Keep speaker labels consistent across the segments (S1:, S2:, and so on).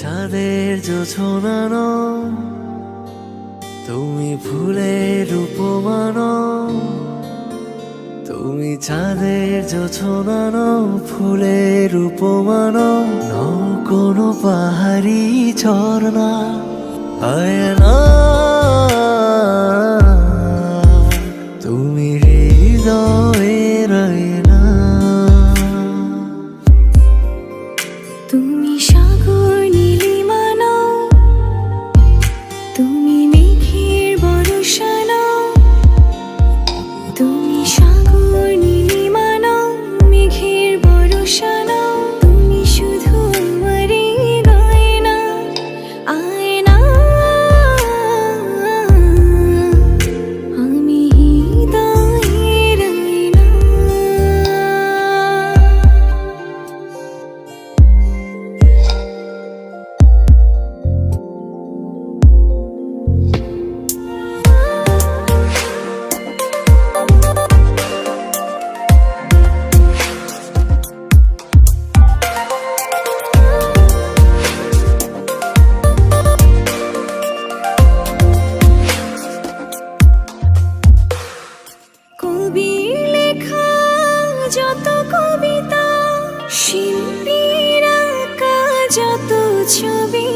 S1: চাঁদের জোছনানো, তুমি ফুলের উপমানো, তুমি চাঁদের জোছনানো, ফুলের উপমানো নও কোনো পাহাড়ি ঝর্ণা, আয়না। তুমি হৃদয়ে
S2: যত কবিতা, শিল্পীর আঁকা যত ছবি,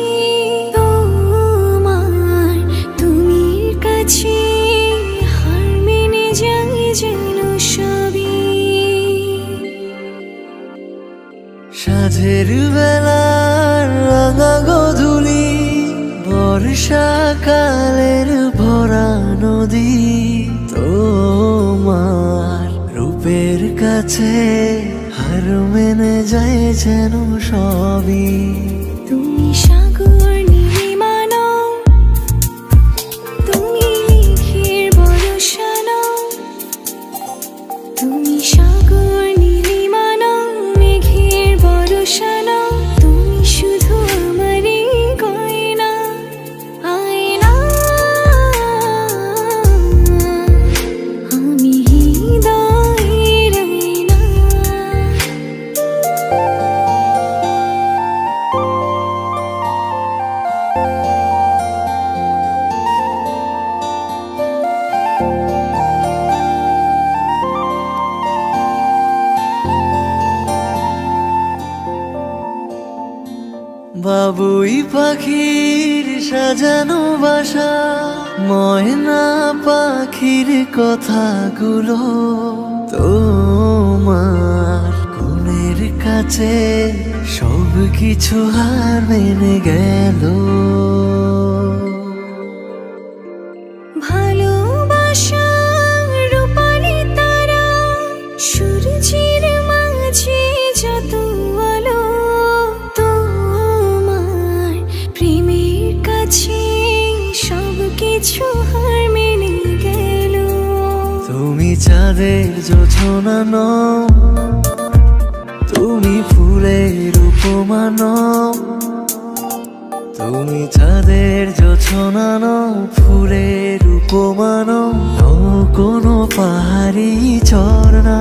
S2: তোমার তুমি কাছে হার মেনে যেন
S1: রাঙা গধুলি বর্ষাকালের রূপের কাছে হার মেনে যায় যেন সবই।
S2: তুমি সাগর তুমি সাগর
S1: পাখির সাজানো বাসা, ময়না পাখির কথাগুলো তোমার গুণের কাছে সব কিছু হার মেনে গেল।
S2: ভালোবাসা রূপালি তারা সূর্যের
S1: তুমি চাঁদের জোছনা নও, তুমি ফুলের উপমান তুমি চাঁদের জোছনা নও, ফুলের উপমান নও কোনো পাহাড়ি ঝর্ণা।